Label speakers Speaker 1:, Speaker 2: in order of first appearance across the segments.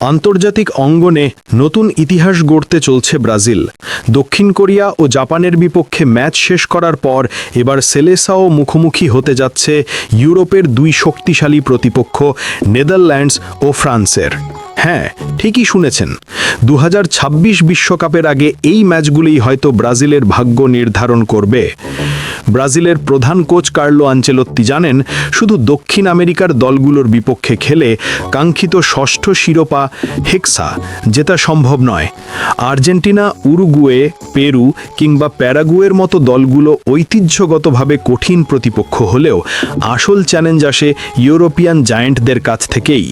Speaker 1: আন্তর্জাতিক অঙ্গনে নতুন ইতিহাস গড়তে চলছে ব্রাজিল। দক্ষিণ কোরিয়া ও জাপানের বিপক্ষে ম্যাচ শেষ করার পর এবার সেলেসাও মুখোমুখি হতে যাচ্ছে ইউরোপের দুই শক্তিশালী প্রতিপক্ষ, নেদারল্যান্ডস ও ফ্রান্সের। হ্যাঁ ঠিকই শুনেছেন। দু বিশ্বকাপের আগে এই ম্যাচগুলিই হয়তো ব্রাজিলের ভাগ্য নির্ধারণ করবে। ব্রাজিলের প্রধান কোচ কার্লো আঞ্চেলত্তি জানেন, শুধু দক্ষিণ আমেরিকার দলগুলোর বিপক্ষে খেলে কাঙ্ক্ষিত ষষ্ঠ শিরোপা হেক্সা জেতা সম্ভব নয়। আর্জেন্টিনা, উরুগুয়ে, পেরু কিংবা প্যারাগুয়ের মতো দলগুলো ঐতিহ্যগতভাবে কঠিন প্রতিপক্ষ হলেও আসল চ্যালেঞ্জ আসে ইউরোপিয়ান জায়েন্টদের কাছ থেকেই।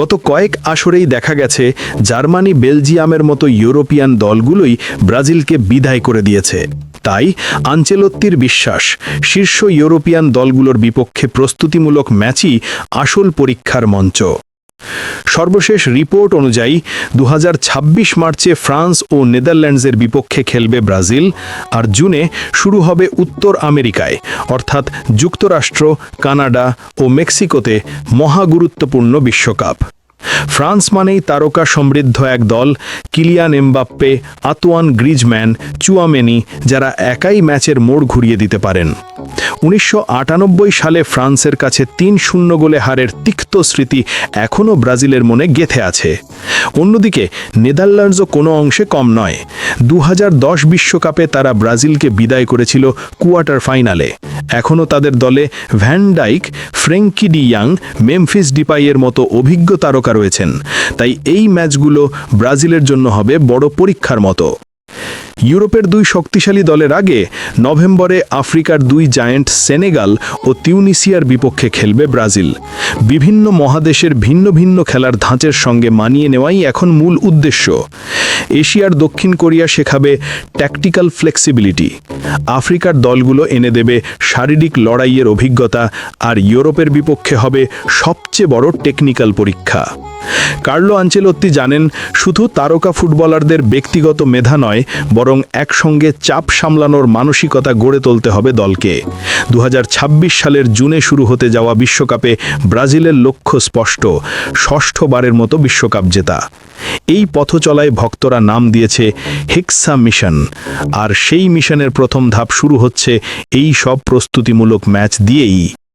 Speaker 1: গত কয়েক আসরেই দেখা গেছে, জার্মানি, বেলজিয়ামের মতো ইউরোপিয়ান দলগুলোই ব্রাজিলকে বিদায় করে দিয়েছে। তাই আঞ্চেলত্তির বিশ্বাস, শীর্ষ ইউরোপিয়ান দলগুলোর বিপক্ষে প্রস্তুতিমূলক ম্যাচই আসল পরীক্ষার মঞ্চ। সর্বশেষ রিপোর্ট অনুযায়ী দু হাজার ছাব্বিশ মার্চে ফ্রান্স ও নেদারল্যান্ডসের বিপক্ষে খেলবে ব্রাজিল, আর জুনে শুরু হবে উত্তর আমেরিকায়, অর্থাৎ যুক্তরাষ্ট্র, কানাডা ও মেক্সিকোতে মহাগুরুত্বপূর্ণ বিশ্বকাপ। ফ্রান্স মানেই তারকা সমৃদ্ধ এক দল, Kylian Mbappe, Antoine Griezmann Tchouameni, যারা একাই ম্যাচের মোড় ঘুরিয়ে দিতে পারেন। উনিশশো আটানব্বই সালে ফ্রান্সের কাছে তিন শূন্য গোলে হারের তিক্ত স্মৃতি এখনও ব্রাজিলের মনে গেথে আছে। অন্যদিকে, নেদারল্যান্ডসও কোনো অংশে কম নয়। দু বিশ্বকাপে তারা ব্রাজিলকে বিদায় করেছিল কোয়ার্টার ফাইনালে। এখনও তাদের দলে ভ্যান ডাইক, ফ্রেঙ্কি ডি ইয়াং, মেমফিস ডিপাইয়ের মতো অভিজ্ঞ তারকা রয়েছেন। তাই এই ম্যাচগুলো ব্রাজিলের জন্য হবে বড় পরীক্ষার মতো। ইউরোপের দুই শক্তিশালী দলের আগে নভেম্বরে আফ্রিকার দুই জায়েন্ট সেনেগাল ও তিউনিসিয়ার বিপক্ষে খেলবে ব্রাজিল। বিভিন্ন মহাদেশের ভিন্ন ভিন্ন খেলার ধাঁচের সঙ্গে মানিয়ে নেওয়াই এখন মূল উদ্দেশ্য। এশিয়ার দক্ষিণ কোরিয়া শেখাবে ট্যাকটিক্যাল ফ্লেক্সিবিলিটি আফ্রিকার দলগুলো এনে দেবে শারীরিক লড়াইয়ের অভিজ্ঞতা, আর ইউরোপের বিপক্ষে হবে সবচেয়ে বড় টেকনিক্যাল পরীক্ষা। কার্লো আঞ্চেলত্তি জানেন, শুধু তারকা ফুটবলারদের ব্যক্তিগত মেধা নয়, বরং একসঙ্গে চাপ সামলানোর মানসিকতা গড়ে তুলতে হবে দলকে। দু হাজার ছাব্বিশ সালের জুনে শুরু হতে যাওয়া বিশ্বকাপে ব্রাজিলের লক্ষ্য স্পষ্ট ষষ্ঠবারের মতো বিশ্বকাপ জেতা। এই পথচলায় ভক্তরা নাম দিয়েছে হেক্সা মিশন, আর সেই মিশনের প্রথম ধাপ শুরু হচ্ছে এই সব প্রস্তুতিমূলক ম্যাচ দিয়েই।